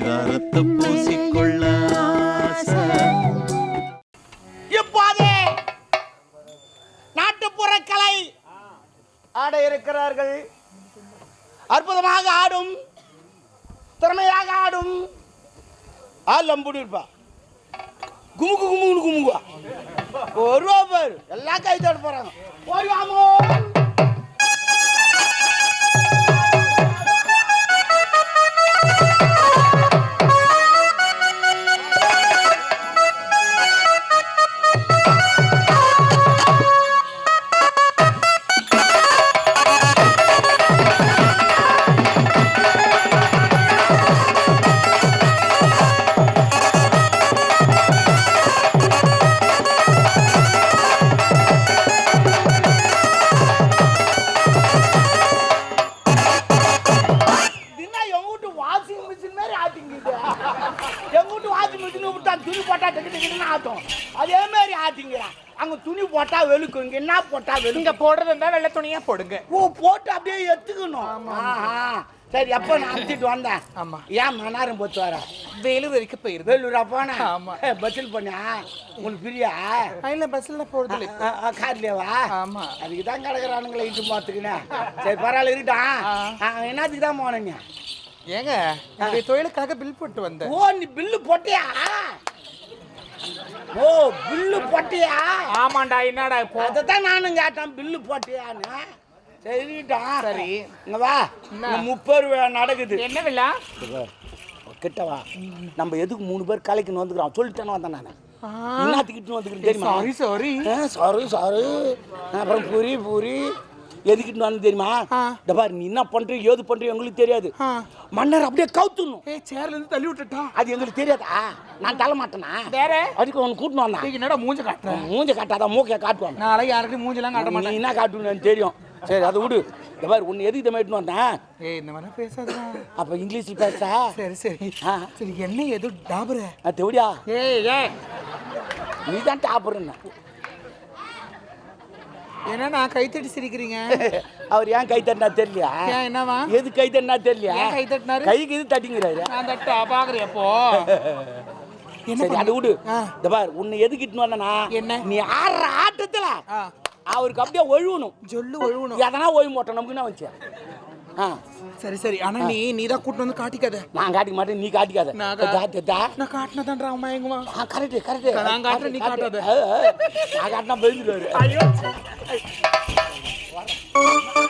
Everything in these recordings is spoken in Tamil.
பரிதாரத்தை பூசிக்கொள்ள ஆசை. நாட்டுப்புற கலை ஆட இருக்கிறார்கள். அற்புதமாக ஆடும் திறமையாக ஆடும். ஆலம்புடி இருப்பா குமுக்கு குமுக்கு குமுக்குவா ஒரு ரூபா பேர். எல்லாம் கை தட போறாங்க. போய் வாமோ துணி போட்டா டக்கு டக்குன்னு ஆட்டும் அதே மாதிரி ஆட்டிங்கிறான் அங்க துணி போட்டா வெளுக்கும். இங்க என்ன போட்டா வெளுங்க நீங்க போடுறது இருந்தா வெள்ளை துணியா போடுங்க. ஓ போட்டு அப்படியே எடுத்துக்கணும். ஆஹா. சரி எப்போ நான் அமுத்திட்டு வந்தேன். ஆமா. ஏன் மணாரம் போச்சு வர? வேலூர் வரைக்கும் போயிருது. வேலூரா போனேன் ஆமா. பஸ்ஸில் போனியா? உங்களுக்கு பிரியா இல்ல பஸ்ல போறது இல்ல கார்லேவா ஆமா. அதுக்கு தான் கிடக்குறானுங்களே இட்டு பார்த்துக்கினேன் சரி பரவாயில்ல இருக்கட்டும் என்னத்துக்கு தான் போனீங்க ஏங்க தொழிலுக்காக பில் போட்டு வந்தேன். ஓ நீ பில்லு போட்டியா? ஓ பில்லு போட்டியா? ஆமாண்டா என்னடா இப்போ? அதை தான் நானும் கேட்டேன் பில்லு போட்டியான்னு. சரிட்டா சரி. இங்க வா. முப்பது ரூபா நடக்குது. என்ன விழா கிட்ட வா. நம்ம எதுக்கு மூணு பேர் கலைக்குன்னு வந்துக்கிறோம்? சொல்லிட்டேன்னு வந்தேன் நான். என்னத்துக்கிட்டு வந்துக்கிறேன் தெரியுமா? Sorry sorry. சாரு சாரு. அப்புறம் பூரி பூரி. எதுக்கிட்டு வந்து தெரியுமா. இந்த பாரு நீ என்ன பண்ற ஏது பண்ற எங்களுக்கு தெரியாது. மன்னர் அப்படியே கவுத்துணும் ஏய் சேர்ல இருந்து தள்ளி விட்டுட்டா? அது எங்களுக்கு தெரியாதா? நான் தள்ள மாட்டேனா? வேற? அதுக்கு அவன் கூட்டின்னு வந்தான் என்னடா மூஞ்ச காட்டுறேன் மூஞ்ச காட்டாத மூக்கைய காட்டுவான். நாளை யாருக்கும் மூஞ்செல்லாம் காட்ட நீ மாட்டேன். என்ன காட்டுன்னு எனக்கு தெரியும். சரி அதை விடு. இந்த பாரு உன்னை எதுக்கு இதை மாட்டின்னு வந்தேன்? ஏய் இந்த மாதிரி பேசாதடா அப்போ இங்கிலீஷில் பேச சரி சரி. ஆ. சரி என்ன எது டாபுற தெவிடியா? ஏய் ஏய். நீ தான் டாப்பருன்னு என்ன நான் கை தட்டி சிரிக்கிறீங்க. அவர் ஏன் கை தட்டினா தெரியலையா? ஏன் என்னவா எது கை தட்டினா தெரியலையா? ஏன் கை தட்டினாரு? கைக்கு இது தட்டிங்கிறாரு. நான் தட்டா பாக்குறேன் அப்போ சரி அதை விடு. இந்த பார் உன்னை எதுக்கு இட்டுன்னு வந்தனா என்ன? நீ ஆடுற ஆட்டத்துல அவருக்கு அப்படியே ஒழுவணும். சொல்லு ஒழுவணும். எதனா ஒழுக மாட்டோம் நமக்கு என்ன வச்சு ஆ. சரி சரி. ஆனா நீ நீ தான் கூட்டு வந்து காட்டிக்காத. நான் காட்டிக்க மாட்டேன் நீ காட்டிக்காத. நான் காட்டினதான்றா அம்மா எங்குமா ஆ கரெக்ட் கரெக்ட். நான் காட்டுறேன், நீ காட்டாத. நான் காட்டினா பயந்துருவாரு. ஐயோ. 哎完了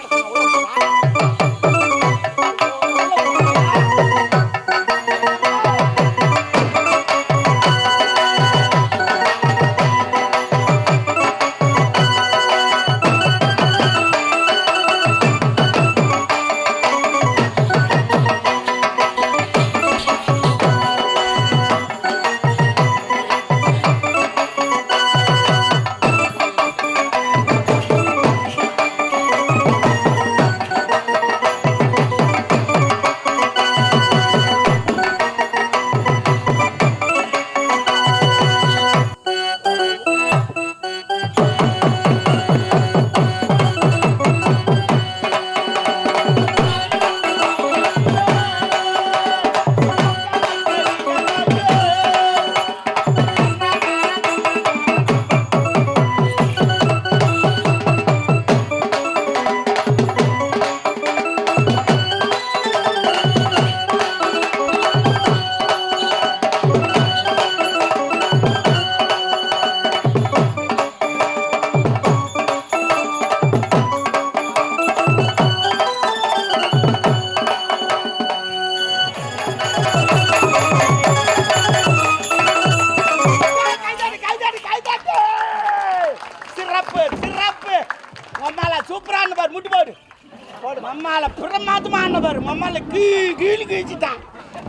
போடு மம்மால பிரமாதமான பாரு. மம்மால கீ கீழி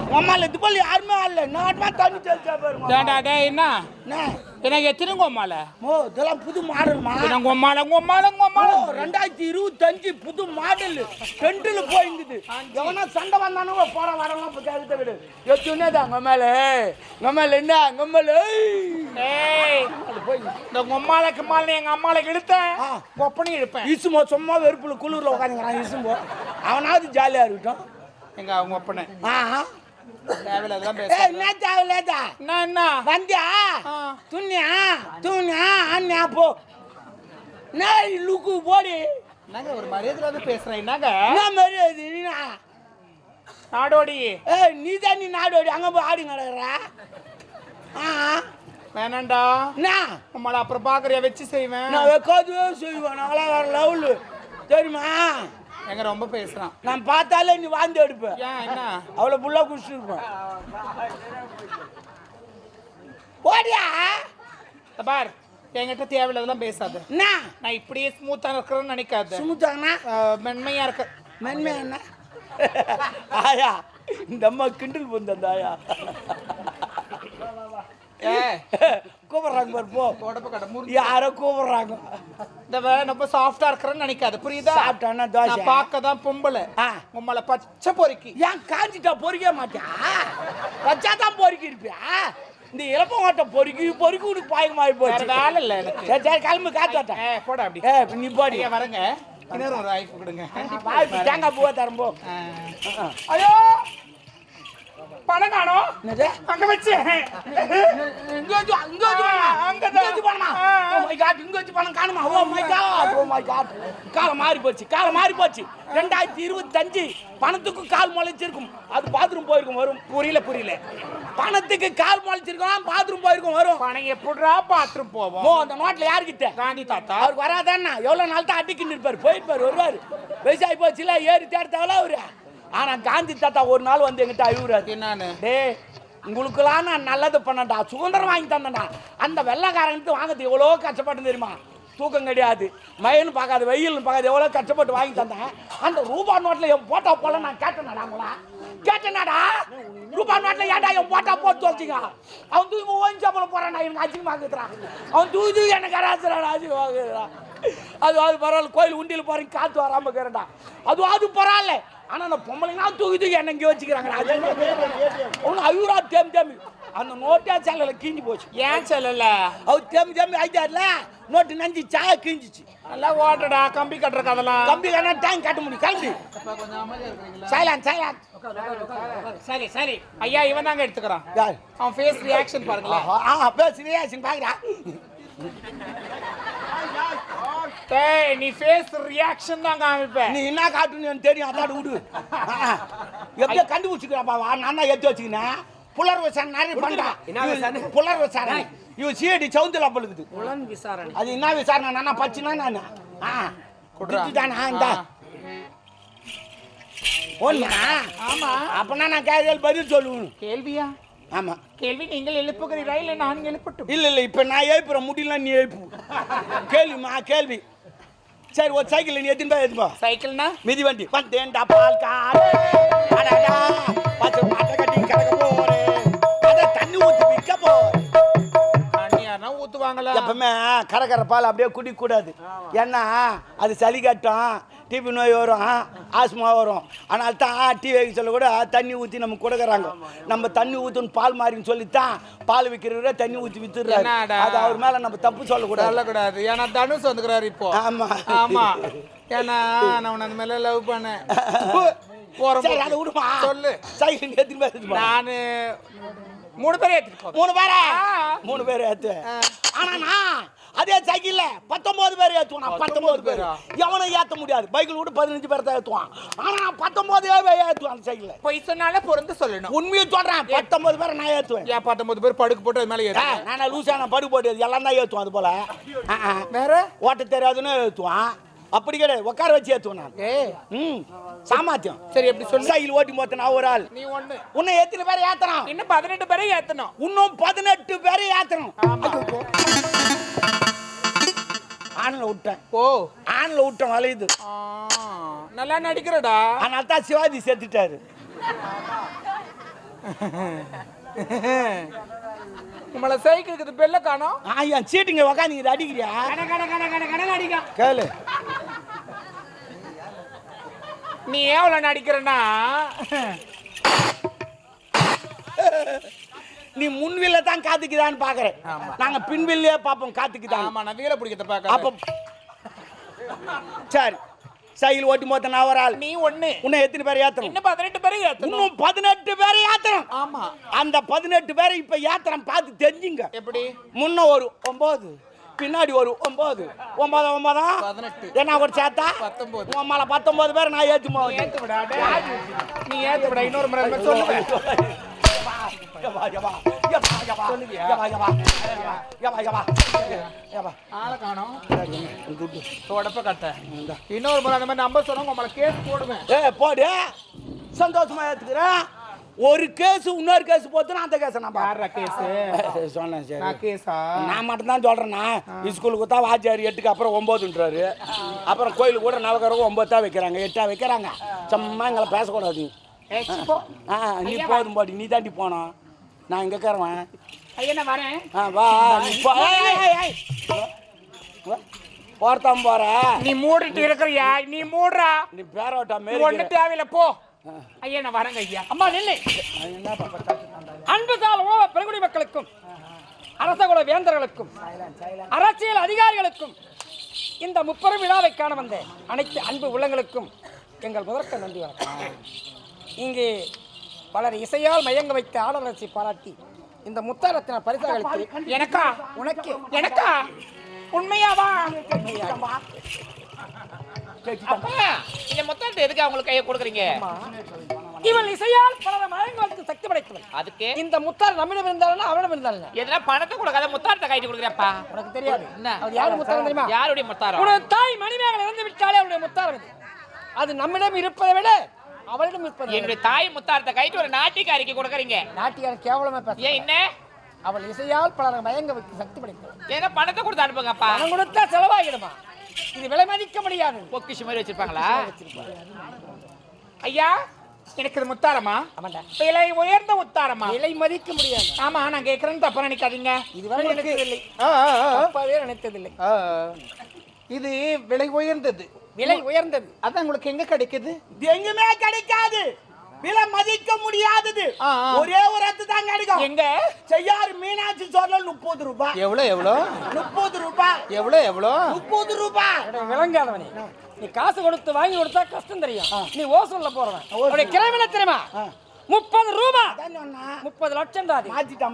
கீழ்ச்சிட்டான் மம்மால இது போல யாருமே ஆடல நாட்டுமா தண்ணி தெளிச்சா பாரு மம்மா. டேடா டேய் என்ன எனக்கு எத்தனை கோமால மோ இதெல்லாம் புது மாடல்மா எனக்கு கோமால ஓ, ரெண்டாயிரத்தி இருபத்தஞ்சு புது மாடல் ரெண்டுல போயிருந்தது எவனா சண்டை வந்தானுங்க போற வரலாம் இப்போ விடு எத்துனே தான் மேல மேல என்ன மேல ஏய் இந்த கொம்மால கிம்மால எங்க அம்மால இழுத்த ஆ. கொப்பனி இழுப்பேன் இசுமோ சும்மா வெறுப்புல குளிர்ல உட்காந்துக்கிறான் இசும்போ அவனாவது ஜாலியா இருக்கட்டும் எங்க அவங்க ஒப்பனை ஆஹா வந்தியா. துண்ணியா துணியா? அண்ணியா போ. நான் லுக்கு போடி. என்னங்க ஒரு மரியாதை பேசுறேன் என்னங்க என்ன மாதிரி அது நீனா? நாடோடி. ஏய் நீ தான் நீ நாடோடி அங்கே போய் ஆடி கிடக்குற ஆ. வேணாண்டா. என்ன? உம்மளை அப்புறம் பாக்குறியா வச்சு செய்வேன். நான் வைக்காதே செய்வேன் நாங்களாம் வேற லெவலு தெரியுமா? எங்க ரொம்ப பேசுறான். நான் பார்த்தாலே நீ வாந்தி எடுப்ப. ஏன் என்ன? அவ்வளோ புல்லா போடியா? இந்த பார் என்கிட்ட தேவையில்லாதெல்லாம் பேசாத. என்ன? நான் இப்படியே ஸ்மூத்தா இருக்கிறேன்னு நினைக்காத. ஆஹ், மென்மையா இருக்க. மென்மை என்ன? ஆயா இந்த அம்மா கிண்டல் பண்ண ஆயா. கூப்பிடுறாங்க பாரு போ. உடம்பு கடை யாரோ கூப்பிடுறாங்க. இந்த ரொம்ப சாஃப்டா இருக்கிறேன்னு நினைக்காத புரியுதா? சாப்பிட்டானா தோசை. பார்க்க தான் பொம்பளை. உம்மளை பச்சை பொறுக்கி. ஏன் காஞ்சிட்டா பொறிக்க மாட்டியா? வச்சாதான் பொறுக்கி இருப்பியா? இந்த இளப்பங்கோட்டை பொறுக்கி பொறுக்கி உனக்கு பாயமாயி போச்சு. வேலை இல்லை எனக்கு. சரி சரி கிளம்பு காத்தாட்டா ஏ போடா அப்படி. ஏ நீ போடி. வரங்க. இன்னொரு ஒரு வாய்ப்பு கொடுங்க. வாய்ப்பு தேங்காய் பூவா தரம் போ. ஆ. ஐயோ! பணம் காணோம் அங்க வச்சு இங்க வச்சு இங்க வச்சு. இங்க வச்சு பணமா? my God, இங்க வச்சு பணம் காணுமா? Oh my God, oh my God. காலம் மாறி போச்சு காலம் மாறி போச்சு ரெண்டாயிரத்தி இருபத்தஞ்சு பணத்துக்கு கால் முளைச்சிருக்கும் அது பாத்ரூம் போயிருக்கும் வரும் புரியல புரியல பணத்துக்கு கால் முளைச்சிருக்கும் பாத்ரூம் போயிருக்கும் வரும் பணம் எப்படிடா பாத்ரூம் ஓ போவோம் அந்த நோட்ல யாருக்கிட்ட காந்தி தாத்தா அவருக்கு வராதான்னா எவ்வளவு நாள் தான் அடிக்கின்னு இருப்பாரு போயிருப்பாரு வருவாரு வயசாகி போச்சுல ஏறி தேடுத்தாவல அவரு ஆனா காந்தி தாத்தா ஒரு நாள் வந்து எங்கிட்ட அழுகுறாரு என்னான்னு? டேய் உங்களுக்கெல்லாம் நான் நல்லது பண்ணேன்டா. சுதந்திரம் வாங்கி தந்தேன்டா. அந்த வெள்ளைக்காரனுக்கு வாங்கிறது எவ்வளோ கஷ்டப்பட்டு தெரியுமா? தூக்கம் கிடையாது. மயன்னு பார்க்காது வெயில்னு பார்க்காது எவ்வளோ கஷ்டப்பட்டு வாங்கி தந்தேன். அந்த ரூபா நோட்டில் என் போட்டா போல நான் கேட்டேனாடா உங்களா. கேட்டேனாடா ரூபா நோட்டில் ஏன்டா என் போட்டா போட்டு வச்சிங்க அவன் தூக்கி ஓஞ்சி சாப்பிட போறான்டா. எனக்கு அச்சிங்கமாக இருக்கிறான் அவன் தூக்கி தூக்கி எனக்கு கராசுறான் அச்சிங்கமாக அது அது பரவாயில்ல. கோயில் உண்டியில் போறீங்க காத்து வராம இருக்கிறேன்டா அது அது பரவாயில்ல. ஆனா அந்த பொம்பளைங்க தூக்கி தூக்கி என்ன இங்கே வச்சுக்கிறாங்க ஒன்று ஐயூரா தேம்பி தேம்பி. அந்த நோட்டா சேலையில கிஞ்சி போச்சு. ஏன் சொல்லல அவர் தேம்பி தேம்பி ஆயிட்டார்ல நோட்டு நஞ்சு சாய கிஞ்சிச்சு. நல்லா ஓட்டடா கம்பி கட்டுற கதெல்லாம். கம்பி கண்ணா டேங்க் கட்ட முடியும் கிளம்பி. கொஞ்சம் அமைதியா இருக்கிறீங்களா சைலான் சைலான் சரி சரி. ஐயா இவன் தாங்க எடுத்துக்கிறான். யார்? அவன் ஃபேஸ் ரியாக்ஷன் பாருங்களேன். ஆ பேசுறியா பாக்குறா. டேய் நீ ஃபேஸ் ரியாக்ஷன் தான் காமிப்ப. நீ என்ன காட்டுன்னு தெரியும். அதாடு விடு. எப்படியோ கண்டுபிடிச்சிக்கிறாப்பா வா நான் தான் எடுத்து வச்சுக்கினேன்? புலர் விசாரணை நிறைய பண்றா. புலர் விசாரணை. இவன் சிஐடி சவுந்தல பழுக்குது புலன் விசாரணை. அது என்ன விசாரணை? நானா பச்சுனா நான்? ஆ. குடுறா. தானா இந்த. ஒண்ணா ஆமா. அப்பனா நான் கேள்வி பதில் சொல்லுவேன். கேள்வியா? ஆமா. கேள்வி நீங்கள் எழுப்புகிறீரா இல்லை நான் எழுப்பட்டும்? இல்ல இல்ல இப்ப நான் எழுப்புறேன் முடியல நீ எழுப்பு. கேள்விமா கேள்வி. சரி ஒரு சைக்கிள் நீ எத்தின் போய் எத்துப்பா சைக்கிள்னா? மிதி வண்டி. வந்தேன்டா பால் காடு ஊத்துவாங்களா எப்பவுமே கரகர பால் அப்படியே குடிக்க கூடாது ஏன்னா அது சளி கட்டும் டிபி நோய் வரும் ஆஸ்மா வரும். அதனால தான் டீ வைக்க சொல்ல கூட தண்ணி ஊற்றி நம்ம கொடுக்குறாங்க. நம்ம தண்ணி ஊற்றணும் பால் மாறின்னு சொல்லித்தான் பால் விற்கிறவரே தண்ணி ஊற்றி வித்துடுறாரு? அது அவர் மேலே நம்ம தப்பு சொல்லக்கூடாது. சொல்லக்கூடாது. ஏன்னா தனுஷ் வந்துக்கிறாரு இப்போ. ஆமா. ஆமா. ஏன்னா நான் அந்த மேல லவ் பண்ணேன். போற சரி அதை விடுமா? சொல்லு. சைக்கிள் நானு மூணு பேரை ஏத்திட்டு மூணு பேரா. மூணு பேர் ஏத்து. ஆனா நான் அதே சைக்கிள்ல பத்தொன்பது பேர் ஏத்துவான் நான் பத்தொன்பது பேர்? எவனும் ஏத்த முடியாது. பைக்கில் விட்டு பதினஞ்சு பேர் தான் ஏத்துவான். ஆனா நான் பத்தொன்பது பேர் ஏத்துவான் அந்த சைக்கிள்ல. பொய் சொன்னாலே பொருந்து சொல்லணும். உண்மையை சொல்றேன். பத்தொன்பது பேரை நான் ஏத்துவேன். ஏன் பத்தொன்பது பேர் படுக்கு போட்டு அது மேல ஏத்து நான் லூசான படு போட்டு எல்லாம் தான் ஏத்துவான் அது போல. வேற? ஓட்ட தெரியாதுன்னு ஏத்துவான். அப்படி கிடையாது. உட்கார வச்சு ஏத்துவான் நான் ம். சாமர்த்தியம் சரி எப்படி சொல்லு? சைக்கிள் ஓட்டி போத்த நான் ஒரு ஆள். நீ ஒண்ணு. உன்னை எத்தனை பேரை ஏத்துறான் இன்னும் பதினெட்டு பேரை ஏத்தணும். இன்னும் பதினெட்டு பேரை ஏத்தணும். ஆணில் விட்டேன். ஓ ஆணில் விட்டேன் வளையுது ஆ, நல்லா நடிக்கிறடா. அதனால தான் சிவாஜி செத்துட்டாரு உங்களை சைக்கிளுக்கு பெல்ல காணோம். ஆ என் சீட்டுங்க உக்காந்து அடிக்கிறியா? கேளு. நீ ஏன் அவ்வளவு நடிக்கிறனா நீ முன்வில்ல தான் காத்துக்குதான்னு பாக்குறேன். நாங்க பின்வில்லையே பார்ப்போம் காத்துக்குதான் ஆமா நான் வீர பிடிக்கிறத அப்ப பாக்க சரி. சைக்கிள் ஓட்டி மொத்த நான் ஒரு ஆள். நீ ஒண்ணு. இன்னும் எத்தனை பேர் ஏத்தணும்? இன்னும் பதினெட்டு பேரை ஏத்தணும். இன்னும் பதினெட்டு பேரை ஏத்தணும். ஆமா. அந்த பதினெட்டு பேரை இப்ப ஏத்துறேன் பார்த்து தெரிஞ்சுங்க. எப்படி? முன்ன ஒரு ஒன்பது பின்னாடி ஒரு ஒன்பது ஒன்பது ஒன்பதா. என்ன ஒரு சேர்த்தா. உம்மால பத்தொன்பது பேர் நான் ஏத்து. நீ ஏத்து விடா இன்னொரு முறை சொல்லுவேன். இன்னொரு முறை அந்த மாதிரி நம்ப சொன்னா உங்களை கேஸ் போடுவேன். ஏ போடு. சந்தோஷமா ஏத்துக்கிறேன். ஒரு கேஸ் இன்னொரு கேஸ் போத்துனா அந்த கேஸ் நான் யாரா கேஸ். சொன்னேன் சரி. நான் கேஸா? நான் மட்டும் தான் சொல்றேன்னா ஸ்கூலுக்கு தான் வாத்தியார் எட்டுக்கு அப்புறம் ஒன்பதுன்றாரு அப்புறம் கோயிலுக்கு கூட நவகரம் ஒன்பது தான் வைக்கிறாங்க எட்டா வைக்கிறாங்க. சும்மா எங்களை பேசக்கூடாது. ஆ நீ போதும் பாடி நீ தாண்டி போனோம் நான் இங்கே இருக்கிறவன் ஐயா நான் வரேன். ஆ வா நீ போ. போறதான் போற நீ மூடிட்டு இருக்கிறியா? நீ மூடுறா. நீ பேரோட்டா மாரி ஒண்ணு தேவையில்ல போ. ஐயா நான் வரேங்க ஐயா. அம்மா நில்லு. அன்பு சால் உலக பெருங்குடி மக்களுக்கும் அரசகுல வேந்தர்களுக்கும் அரசியல் அதிகாரிகளுக்கும் இந்த முப்பெரும் விழாவை காண வந்த அனைத்து அன்பு உள்ளங்களுக்கும் எங்கள் முதற்க நன்றி வணக்கம். இங்கு பலர் இசையால் மயங்க வைத்த ஆடலரசி பாராட்டி இந்த முத்தாரத்தின பரிசாக எனக்கா? உனக்கு எனக்கா? உண்மையாவா? அப்பா இந்த மொத்தத்தை எதுக்கு அவங்களுக்கு கையை கொடுக்குறீங்க? இவள் இசையால் பலர் மயங்க வைத்து சக்தி படைத்தவள். அதுக்கு? இந்த முத்தார் நம்மிடம் இருந்தாலும் அவனிடம் இருந்தாலும் எதுனா பணத்தை கொடுக்காத முத்தாரத்தை கைட்டு கொடுக்குறப்பா உனக்கு தெரியாது. என்ன? அவர் யார் முத்தாரம் தெரியுமா? யாருடைய முத்தாரம் உனது தாய் மணிமேகலை இறந்து விட்டாலே அவளுடைய முத்தாரம் இது அது நம்மிடம் இருப்பதை விட அவளிடம் இருப்பது என்னுடைய தாய் முத்தாரத்தை கைட்டு ஒரு நாட்டிக்காரிக்கு கொடுக்குறீங்க. நாட்டியார் கேவலமா பேச ஏன் என்ன? அவள் இசையால் பலரை மயங்க சக்தி படைத்தவள். ஏன்னா பணத்தை கொடுத்து அனுப்புங்கப்பா பணம் கொடுத்தா செலவாகிடுமா இது விலை மதிக்க முடியாது. பொக்கிஷ் மாதிரி வச்சிருப்பாங்களா? ஐயா எனக்கு இது முத்தாரமா? ஆமாண்டா. விலை உயர்ந்த முத்தாரமா? விலை மதிக்க முடியாது. ஆமா நான் கேக்குறேன்னு தப்பா நினைக்காதீங்க. இதுவரை நினைத்ததில்லை. தப்பாவே நினைத்ததில்லை. இது விலை உயர்ந்தது. விலை உயர்ந்தது. அதான் உங்களுக்கு எங்க கிடைக்குது? எங்குமே கிடைக்காது. விலை மதிக்க முடியாதது. ஒரே ஒரு இடத்து தான் கிடைக்கும். எங்க? செய்யாறு மீனாட்சி சோழல் முப்பது ரூபாய் எவ்வளோ எவ்வளோ? முப்பது ரூபாய் எவ்வளோ எவ்வளோ? முப்பது ரூபாய் விளங்காதவனே நீ காசு கொடுத்து வாங்கி கொடுத்தா கஷ்டம் தெரியும். நீ ஓசூர்ல போறவன். அவருடைய கிளம்பின தெரியுமா? முப்பது ரூபா. முப்பது லட்சம்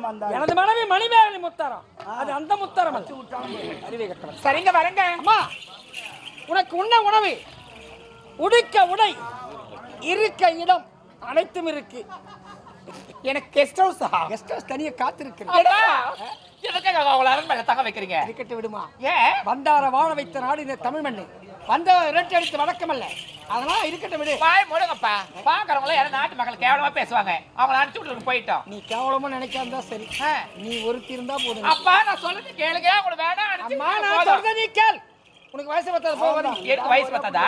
வந்தா எனது மனைவி மணிமேகலை முத்தாரம். அது அந்த முத்தாரம். அறிவை கட்டணம் சரிங்க வரேங்க. அம்மா உனக்கு உண்ண உணவு உடுக்க உடை இருக்க இடம். அனைத்தும் இருக்கு. எனக்கு கெஸ்ட் ஹவுஸா கெஸ்ட் ஹவுஸ் தனியா காத்திருக்கு எதுக்காக அவங்கள அரண்மனை தங்க வைக்கிறீங்க? இருக்கட்டு விடுமா? ஏன் வந்தார வாழ வைத்த நாடு இந்த தமிழ் மண்ணு. வந்த இரட்டை அடித்து வழக்கம் அல்ல. அதனால இருக்கட்டும் விடு. பாய் முடுங்கப்பா. பாக்குறவங்கள யாரும் நாட்டு மக்கள் கேவலமா பேசுவாங்க. அவங்கள அனுப்பிச்சு விட்டு போயிட்டோம். நீ கேவலமா நினைக்காம சரி. ஆ. நீ ஒருத்தி இருந்தா போதும். அப்பா நான் சொல்றது கேளுங்க. உங்களுக்கு வேணாம் அம்மா நான். சொல்றதை நீ கேள். உனக்கு வயசு பத்தாது போகாது எனக்கு வயசு பத்தாதா?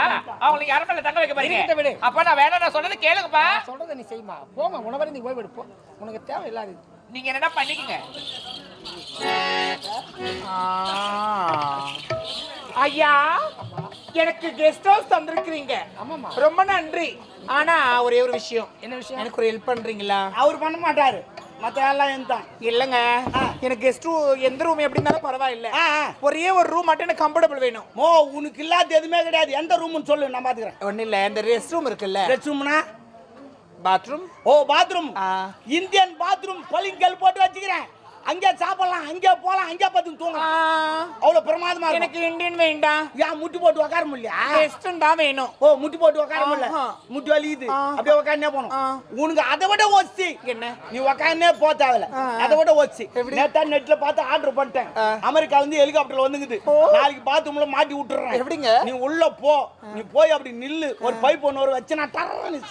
அவங்களுக்கு அரண்மனை தங்க வைக்க விடு. போறீங்க அப்ப நான் வேணாம் நான் சொல்றது கேளுங்கப்பா. சொல்றதை நீ செய்யுமா போமா உணவரை நீ ஓய்வு எடுப்போம் உனக்கு தேவை இல்லாது நீங்க என்ன பண்ணிக்கங்க? ஐயா எனக்கு கெஸ்ட் ஹவுஸ் தந்திருக்கிறீங்க. ஆமாம்மா. ரொம்ப நன்றி. ஆனா ஒரே ஒரு விஷயம். என்ன விஷயம்? எனக்கு ஒரு ஹெல்ப் பண்றீங்களா? அவர் பண்ண மாட்டாரு. மத்த எல்லாம் எந்த இல்லங்க. எனக்கு கெஸ்ட் எந்த ரூம் எப்படி இருந்தாலும் பரவாயில்ல. ஒரே ஒரு ரூம் மட்டும் எனக்கு கம்ஃபர்டபுள் வேணும். மோ உனக்கு இல்லாத எதுவுமே கிடையாது. எந்த ரூம்னு சொல்லு நான் பாத்துக்கிறேன். ஒன்றும் இல்லை இந்த ரெஸ்ட் ரூம் இருக்குல்ல. ரெஸ்ட் ரூம்னா பாத்ரூம் ஓ பாத்ரூம் ஆ. இந்தியன் பாத்ரூம் பளிங்கல் போட்டு வச்சுக்கிறேன். அங்கே சாப்பிடலாம் அங்கே போலாம் அங்கே பார்த்து தூங்கலாம். அவ்வளவு பிரமாதமா எனக்கு இந்தியன் வேண்டாம். ஏன் முட்டி போட்டு உட்கார முடியலையா? ரெஸ்டும் தான் வேணும். ஓ முட்டி போட்டு உட்கார முடியல. முட்டி வலிக்குது. ஆ. அப்படியே உட்காந்தே போகணும். உனக்கு அதை விட ஒசி என்ன? நீ உட்காந்தே போ தேவையில்ல. அதை விட ஒசி? நேத்தா நெட்ல பார்த்து ஆர்டர் பண்ணிட்டேன். ஆ. அமெரிக்கால இருந்து ஹெலிகாப்டர்ல வந்துங்குது நாளைக்கு பாத்ரூம்ல மாட்டி விட்டுறேன். எப்படிங்க? நீ உள்ள போ. நீ போய் அப்படி நில்லு. ஒரு பைப் ஒன்று ஒரு வச்சு நான் டர்ன்னு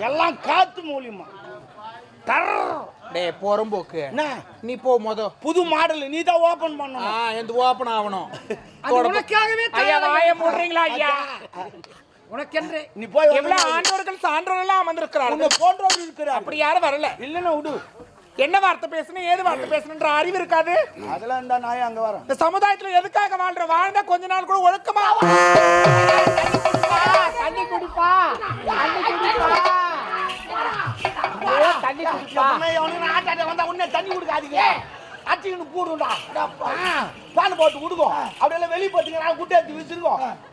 எல்லாம் காத்து மூலியமா. டர் டேய் போறம்போக்கு. என்ன? நீ போ மொத. புது மாடல் நீ தான் ஓபன் ஆ பண்ணணும் எந்த ஓப்பன் ஆகணும். அது உனக்காகவே ஐயா வாய மூடுறீங்களா ஐயா? உனக்கென்று? நீ போய் எவ்வளவு ஆண்டோர்கள் சான்றோர்கள் உன்னை அமர்ந்திருக்கிறார்கள். போன்றவர் இருக்கிறார் அப்படி யாரும் வரல. இல்லைன்னா விடு. என்ன வார்த்தை பேசணும் ஏது வார்த்தை பேசணுன்ற அறிவு இருக்காது. அதெல்லாம் இருந்தா நான் அங்க வரேன்? இந்த சமுதாயத்துல எதுக்காக வாழ்ற? வாழ்ந்தா கொஞ்ச நாள் கூட ஒழுக்கமா தண்ணி குடிப்பா. தண்ணி குடிப்பா. தண்ணி ஆட்டாட்ட வந்தா உடனே தண்ணி கொடுக்காதீங்க. அச்சின்னு போடுண்டா பால் போட்டு கொடுக்கும் அப்படியெல்லாம் வெளியே போட்டுக்கிறான் குட்டை எடுத்து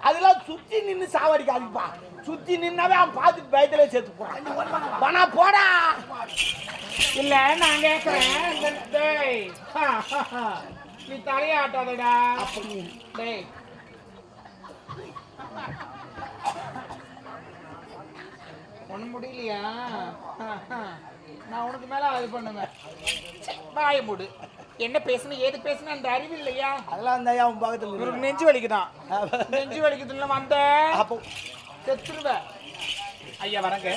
அதெல்லாம் சுத்தி நின்னு சாவடிக்காதீங்கப்பா. சுத்தி நின்னாவே அவன் பார்த்துட்டு பயத்திலே சேர்த்து போறான். பணா போடா. இல்ல நான் ஹா. நீ தலையாட்டாதடா. டேய். ஒண்ணு முடியலையா. நான் உனக்கு மேல அது பண்ணுவேன். வாய மூடு. என்ன பேசணும் ஏது பேசணும் அந்த அறிவு இல்லையா? அதெல்லாம் இருந்தா உன் பக்கத்துல இவருக்கு நெஞ்சு வலிக்குதான். நெஞ்சு வலிக்குதுல வந்த அப்போ. செத்துருவேன் ஐயா வரங்க.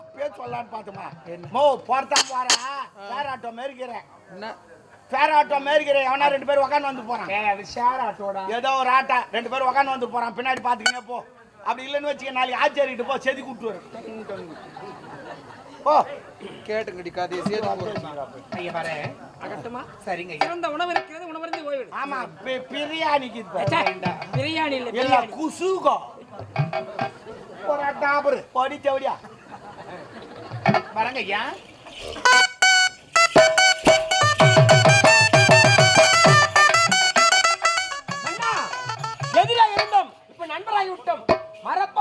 அப்பயே சொல்லலான்னு பார்த்தோமா மோ போறதா போற. ஃபேர் ஆட்டோ மேரிக்கிறேன் என்ன? ஃபேர் ஆட்டோ மேரிக்கிறேன் எவனா ரெண்டு பேரும் உக்காந்து வந்து போறான். ஷேர் ஆட்டோடா ஏதோ ஒரு ஆட்டா. ரெண்டு பேரும் உக்காந்து வந்து போறான். பின்னாடி பாத்துக்கினே போ. அப்படி இல்லைன்னு வச்சுக்க நாளைக்கு ஆச்சரிக்கிட்டு போ செதி கூட்டு வரும். போ. கேட்டுங்கடி கதையை சேர்த்து ஐயா வர அகட்டுமா? சரிங்க ஐயா. சிறந்த உணவு இருக்கிறது உணவருந்து ஓய்விடு ஆமா பிரியாணிக்கு பாரு. பிரியாணி இல்ல பிரியாணி. குசுகோ. படி தேவடியா வரங்க ஐயா.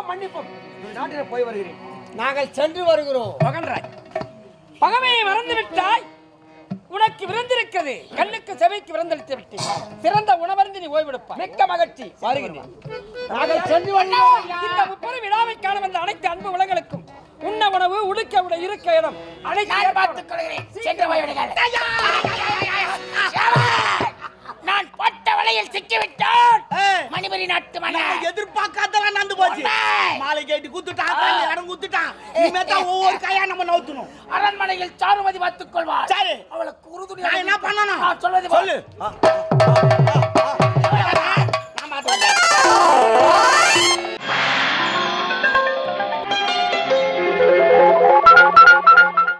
மன்னிப்போம். நாட்டில் போய் வருகிறேன். நாங்கள் சென்று வருகிறோம். மகன்ராய் பகமையை மறந்து விட்டாய் உனக்கு விருந்திருக்கிறது. கண்ணுக்கு செவைக்கு விருந்தளித்து விட்டேன். சிறந்த உணவருந்து நீ ஓய்வெடுப்பாய். மிக்க மகிழ்ச்சி. வருகிறேன். நாங்கள் சென்று இந்த முப்பெரும் விழாவை காண வந்த அனைத்து அன்பு உலகளுக்கும் உண்ண உணவு உடுக்க உடை இருக்க இடம் அனைத்து பார்த்துக் கொள்கிறேன் சென்று போய்விடுங்கள். நான் பட்ட வலையில் சிக்கிவிட்டேன். மணிபுரி நாட்டு மன்னர் எதிர்பார்க்காதெல்லாம் நடந்து போச்சு. மாலை கேட்டு குத்துட்டான் இடம் குத்துட்டான். இனிமே தான் ஒவ்வொரு கையா நம்ம நவுத்தணும். அரண்மனையில் சாருமதி பார்த்துக் கொள்வார் சரி. அவளுக்கு உறுதுணை நான் என்ன பண்ணணும்? சொல்வது சொல்லு.